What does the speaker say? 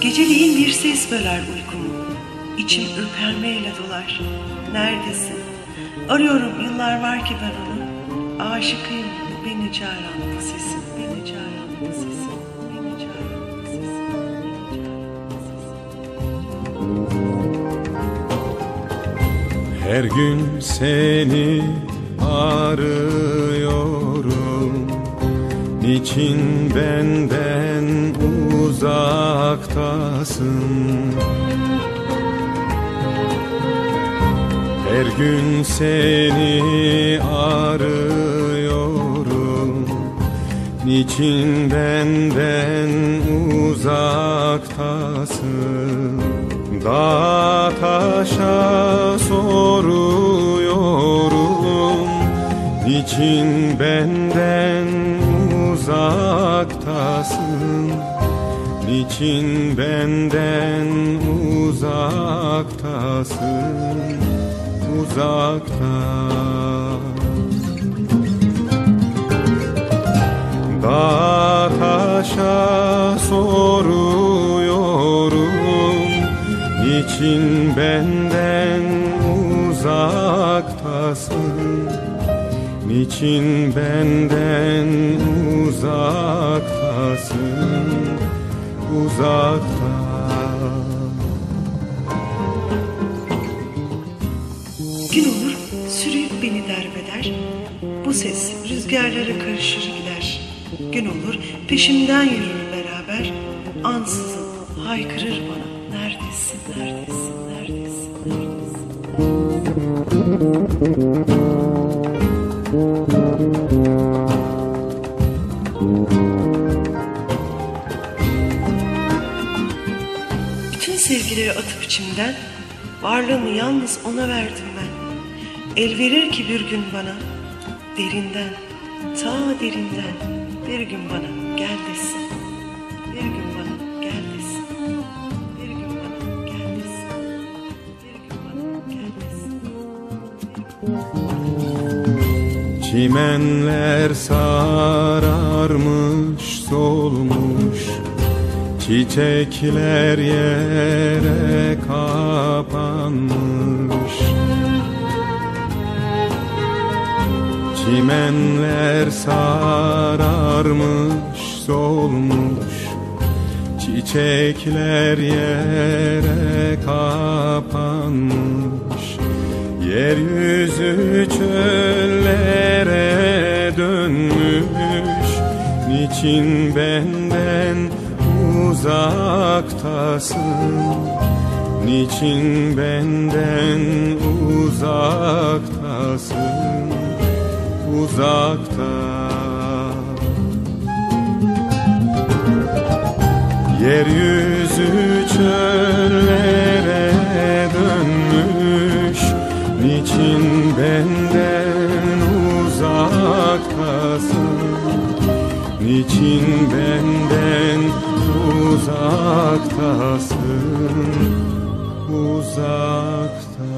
Geceliğin bir ses böler uykumu. İçim ürpermeyle dolar. Neredesin? Arıyorum yıllar var ki ben onu. Aşıkıyım beni çağıran bu sesin. Beni çağıran bu sesin. Her gün seni arıyorum Niçin benden uzaktasın. Her gün seni arıyorum. Niçin benden uzaktasın? Dağ taşa soruyorum. Niçin benden uzaktasın Niçin benden uzaktasın Uzakta. Dağ taşa soruyorum Niçin benden uzaktasın? Niçin benden uzaktasın Uzakta Gün olur sürüyüp beni derbeder. Bu ses rüzgarlara karışır gider. Gün olur peşimden yürür beraber. Ansızın haykırır bana. Neredesin, neredesin, neredesin, neredesin? Bütün sevgileri atıp içimden Varlığımı yalnız ona verdim ben. El verir ki bir gün bana Derinden, ta derinden Bir gün bana gel desin. Bir gün bana gel desin. Bir gün bana gel desin. Bir gün bana gel desin. Çimenler sararmış solmuş Çiçekler yere kapanmış. Çimenler sararmış solmuş. Çiçekler yere kapanmış. Yeryüzü çöllere dönmüş. Niçin benden uzaktasın. Niçin benden uzaktasın? Uzakta. Yeryüzü çöllere dönmüş. Niçin benden uzaktasın Niçin benden uzaktasın? Uzakta